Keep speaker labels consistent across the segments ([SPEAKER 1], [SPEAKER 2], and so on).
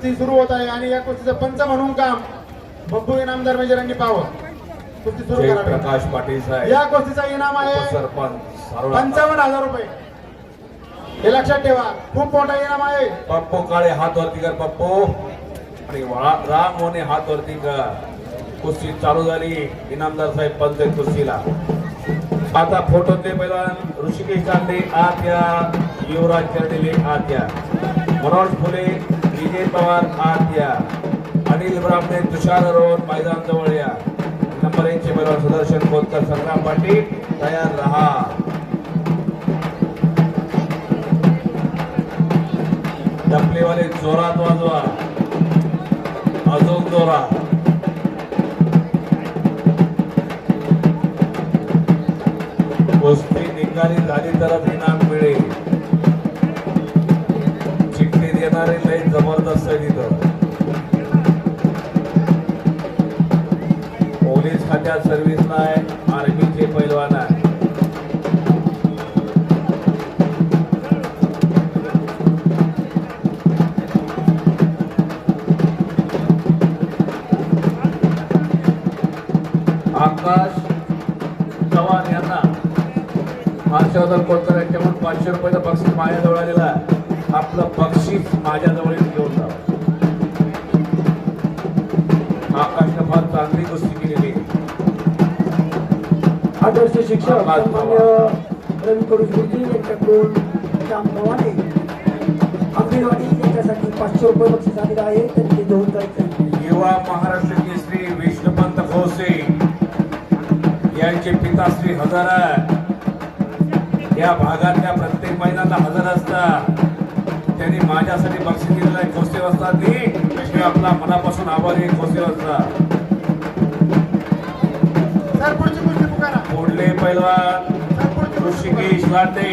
[SPEAKER 1] कुस्ती सुरू होत आहे आणि या कुस्तीचं पंच म्हणून काम बब्बू इनामदार मेजरांनी पाहावं कुस्ती सुरू करावी
[SPEAKER 2] जयप्रकाश पाटील साहेब.
[SPEAKER 1] या कुस्तीचं इनाम आहे
[SPEAKER 2] सारोळा
[SPEAKER 1] पंचावन्न हजार रुपये. हे लक्षात ठेवा खूप मोठा इनाम आहे.
[SPEAKER 2] पप्पू काळे हात वरती कर पप्पू. आणि वा- राम मोने हात वरती कर. कुस्ती चालू झाली. इनामदार साहेब पंच कुस्तीला. आता फोटो ते पैलवान ऋषिकेश चांदे आत या युवराज कर्डिले आत या मनोज फुले विजय पवार आत या अनिल ब्राह्मणे तुषार रोहन मैदान जवळ या. नंबर एक चे पैलवान सुदर्शन खोतकर संग्राम पाटील तयार रहा. डपलेवाले जोरात वाजवा. अजून जोरात कुस्ती निकाली झाली तरच इनाम. जबरदस्त तिथं पोलीस खात्यात सर्व्हिस नाही आर्मीचे पैलवान आहे. आकाश चव्हाण यांना हर्षवर्धन कोळकर यांच्याकडून पाचशे रुपयाचा बक्षीस माझ्याजवळ आलेला आहे आपलं
[SPEAKER 3] शिक्षक सन्मान्य रवी करुज यांच्याकडून श्याम गव्हाणे अंगणवाडी यांच्यासाठी पाचशे रुपये बक्षीस आलेलं आहे. त्यांनी ते घेऊन जायचं.
[SPEAKER 2] युवा महाराष्ट्र केसरी विष्णुपंत भोसे यांचे पिता श्री हजारा. या भागातल्या प्रत्येक महिलांना हजर असतात. त्यांनी माझ्यासाठी बक्षीस दिलेलं आहे. खोसे वस्तादनी मी आपला मनापासून आभारी खोसे वस्ताद
[SPEAKER 1] पुढची
[SPEAKER 2] पुढले पैलवान ऋषिकेश लाटे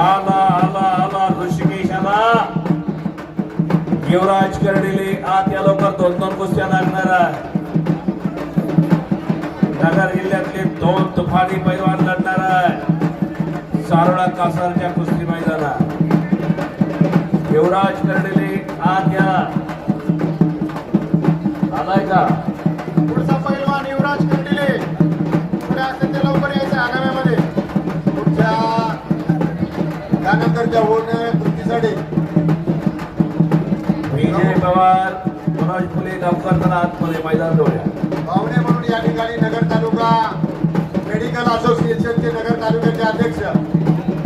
[SPEAKER 2] आला आला आला ऋषिकेश आला. युवराज कर्डिले आत या लवकर दोन दोन कुस्त्या लागणार आहे नगर जिल्ह्यातले दोन तुफानी पैलवान लढणार आहे सारोळा कासारच्या कुस्ती मैदानात. युवराज कर्डिले आत या. आलाय का?
[SPEAKER 1] त्यानंतरच्या होणाऱ्या कृतीसाठी
[SPEAKER 2] विजय पवार मनोज फुले गावकर आतमध्ये मैदान जोड्या.
[SPEAKER 1] पाहुणे म्हणून या ठिकाणी नगर तालुका मेडिकल असोसिएशनचे नगर तालुक्याचे अध्यक्ष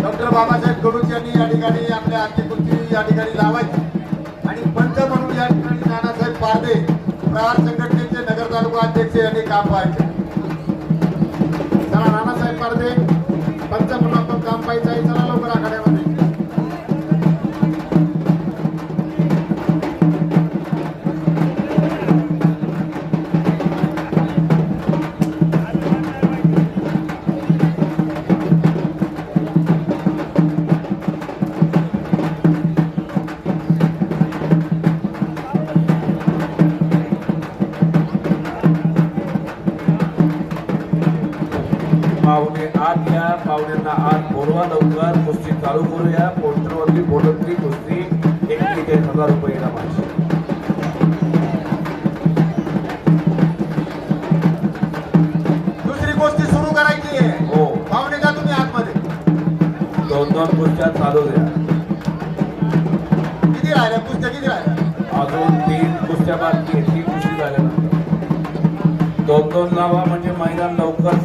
[SPEAKER 1] डॉक्टर बाबासाहेब कडूच यांनी या ठिकाणी आपल्या अंत्यकृती या ठिकाणी लावायची. आणि पंच म्हणून या ठिकाणी नानासाहेब पारदे प्रहार संघटनेचे नगर तालुका अध्यक्ष यांनी काम पाहायचे. चला नानासाहेब पारदे पंच म्हणून आपण काम पाहायचं
[SPEAKER 2] पाहुणे आत या पाहुण्यांना आत बोलवा लवकर कुस्ती चालू करूया. पोस्टरवरती बोलतली कुस्ती एक्केचाळीस हजार रुपये
[SPEAKER 1] दुसरी गोष्टी सुरू करायची आहे.
[SPEAKER 2] हो.
[SPEAKER 1] पाहुणे जा तुम्ही आतमध्ये.
[SPEAKER 2] दोन दोन कुस्त्या चालू द्या
[SPEAKER 1] किती राहिल्या? पुस्तक किती राहिल्या?
[SPEAKER 2] अजून तीन कुस्त्या बाकी तीन कुस्ती झाल्यानंतर दोन दोन लावा म्हणजे मैदान लवकर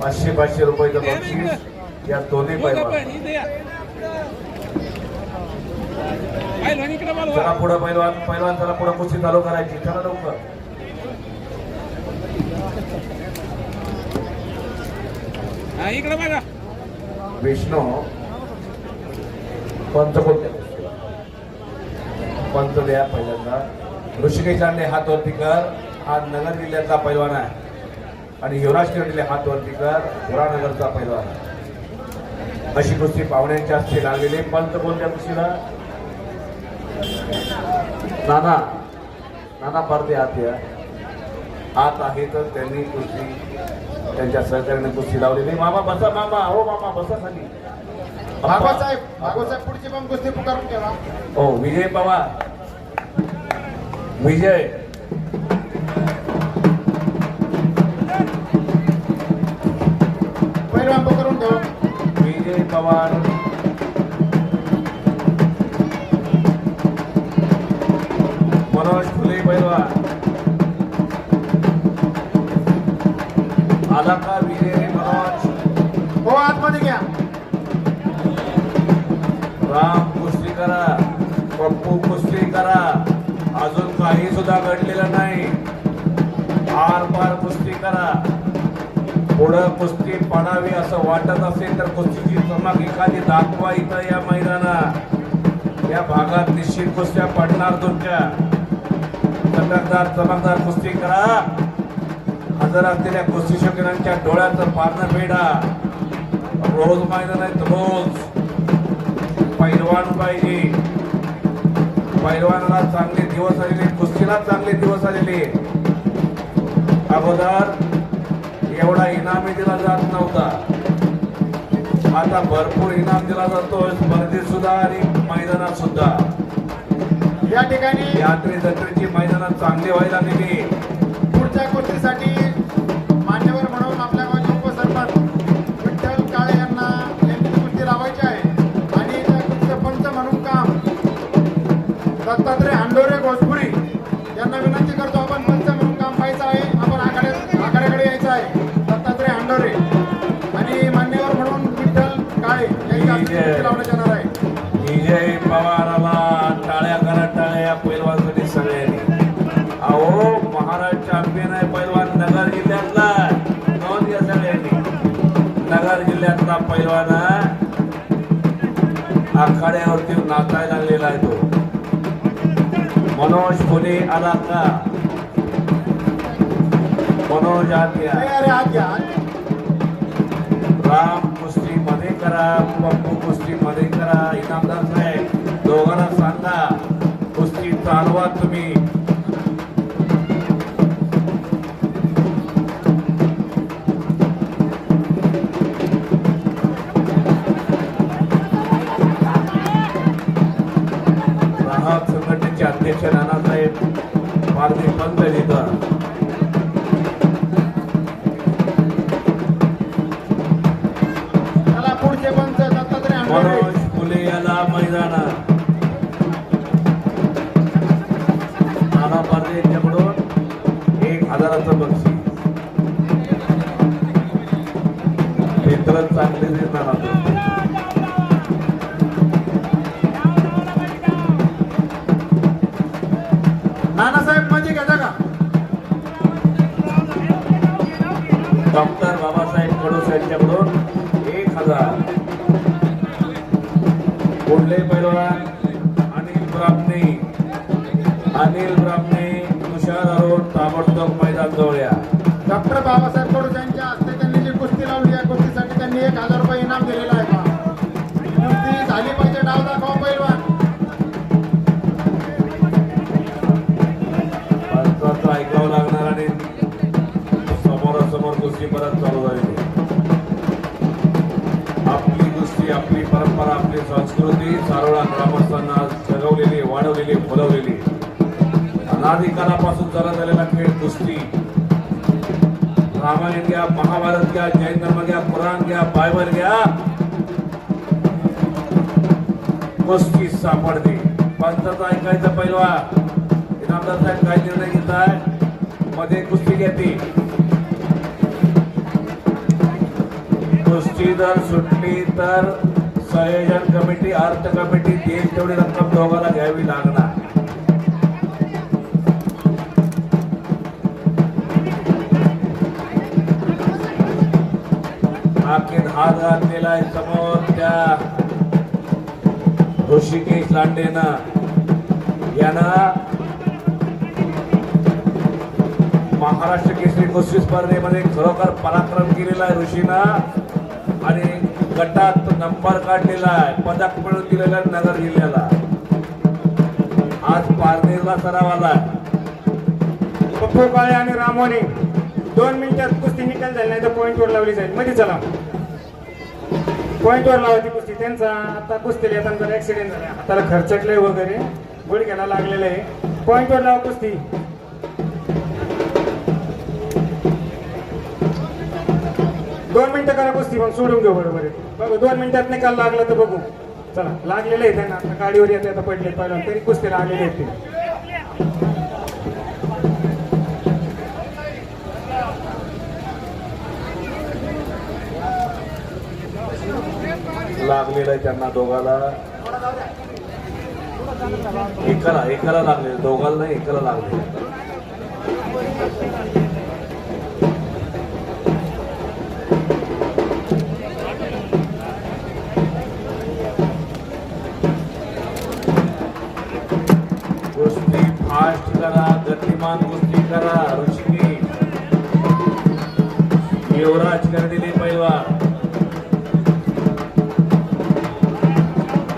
[SPEAKER 2] पाचशे पाचशे रुपयाचं बक्षीस. या दोन्ही पैलवान. चला पुढे पैलवान पैलवान चला पुढे कुस्ती चालू करायची. चला लवकर.
[SPEAKER 4] इकडे बघा.
[SPEAKER 2] विष्णू. पंच कोणते पंच द्या पहिल्यांदा. ऋषिकेश लांडे हात वरती कर हा नगर जिल्ह्यातला पैलवान आहे. आणि युवराज कर्डिले हात वरती कर. पुरानगरचा पैलवान अशी कुस्ती पाहुण्यांच्या हस्ते लागलेली पंच कोणत्या कुस्तीला? नाना. नाना पारते आत या. आत आहे तर त्यांनी कुस्ती त्यांच्या सहकार्याने कुस्ती लावलेली मामा बसा मामा. हो मामा बसा खाली.
[SPEAKER 1] भागवतसाहेब भागवतसाहेब पुढची पण कुस्ती पुकारून ठेवा.
[SPEAKER 2] हो विजय पवार. विजय. विजय पवार. मनोज फुले पैलवान. आला का विजय मनोज.
[SPEAKER 1] हो आतमध्ये घ्या.
[SPEAKER 2] राम कुस्ती करा पप्पू कुस्ती करा अजून काही सुद्धा घडलेलं नाही. थोडं कुस्ती पडावी असं वाटत असेल तर कुस्तीची चमक एखादी दाखवा इथं या मैदानात. या भागात निश्चित कुस्त्या पडणार तुमच्या. चमकदार चमकदार कुस्ती करा. हजर असलेल्या कुस्ती शौकीनांच्या डोळ्याचं पारणं फेडा रोज मैदान आहेत रोज. पैलवान पाहिजे पैलवानाला चांगले दिवस आलेले कुस्तीला चांगले दिवस आलेले. अगोदर एवढा इनामी दिला जात नव्हता. आता भरपूर इनाम दिला जातो स्पर्धेत सुद्धा आणि मैदानात सुद्धा.
[SPEAKER 1] या ठिकाणी
[SPEAKER 2] यात्रे जत्रेची मैदानात चांगली व्हायला लागलेली पैलवान. आखाड्यावरती नाचायला लागलेला आहे तो मनोज फुले आला का मनोज आत या.
[SPEAKER 1] अरे अरे हात घ्या हात घ्या.
[SPEAKER 2] राम कुस्ती मध्ये करा पप्पू कुस्ती मध्ये करा इनामदार साहेब दोघांना सांगा कुस्ती चालवा तुम्ही नानासाहेब
[SPEAKER 1] म्हणजे घेता का?
[SPEAKER 2] डॉक्टर बाबासाहेब कडूस यांच्याकडून एक हजार. पुढले पैलवान अनिल ब्राह्मणे. अनिल ब्राह्मणे तुषार अरोड ताबडतोब मैदान जवळ्या.
[SPEAKER 1] डॉक्टर बाबासाहेब
[SPEAKER 2] परत चालू झालेली आपली गोष्टी आपली परंपरा आपली संस्कृती सारोळा ग्रामस्थांना जगवलेली वाढवलेली फुलवलेली अनाधिकारापासून चालत आलेला खेळ कुस्ती. रामायण घ्या महाभारत घ्या जैन धर्म घ्या पुराण घ्या बायबल घ्या. कुस्ती सापडते पंचाचा ऐकायचा पहिलवा इनामदार साहेब काय निर्णय घेताय? मध्ये कुस्ती घेते जर सुटली तर संयोजन कमिटी अर्थ कमिटी देईल तेवढी रक्कम दोघांना घ्यावी लागणार. आखीत हात घातलेला आहे समोर त्या ऋषिकेश लांडेनं. यानं महाराष्ट्र केसरी कुस्ती स्पर्धेमध्ये खरोखर पराक्रम केलेला आहे ऋषीनं. आणि गटात नंबर काढलेला आहे. पदक मिळवून दिलेला नगर जिल्ह्याला. आज पारनेरला सराव आलाय
[SPEAKER 5] पप्पू काळे आणि रामोने दोन मिनिटात कुस्ती निकाल झाली नाही तर पॉईंटवर लावली जाईल. मध्ये चला. पॉईंटवर लावायची ती कुस्ती. त्यांचा आता कुस्तीला येताना जर ऍक्सिडेंट झाला हाताला खर्चटलंय वगैरे. गुडघ्याला लागलेलं आहे. पॉईंटवर लावा कुस्ती. दोन मिनिटं करा कुस्ती मग सोडून घेऊ बरोबर आहे. बघू दोन मिनिटात निकाल लागला तर बघू. चला लागलेलं आहे त्यांना. आता गाडीवर येत आता पडले पहिलं तरी कुस्तीला आलेले आहेत ते
[SPEAKER 2] लागलेलं आहे त्यांना दोघाला. एकाला एकाला लागले दोघाला नाही एकाला लागले गतिमान कुस्ती करा ऋषिकी युवराज कर्डिले पैलवान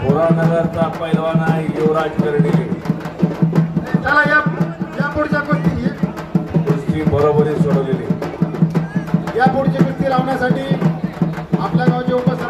[SPEAKER 2] पुरानगरचा पैलवान आहे युवराज कर्डिले.
[SPEAKER 1] चला या या पुढच्या कुस्ती
[SPEAKER 2] कुस्ती बरोबरी सोडवलेली.
[SPEAKER 1] या पुढची कुस्ती लावण्यासाठी आपल्या गावचे उपसरपंच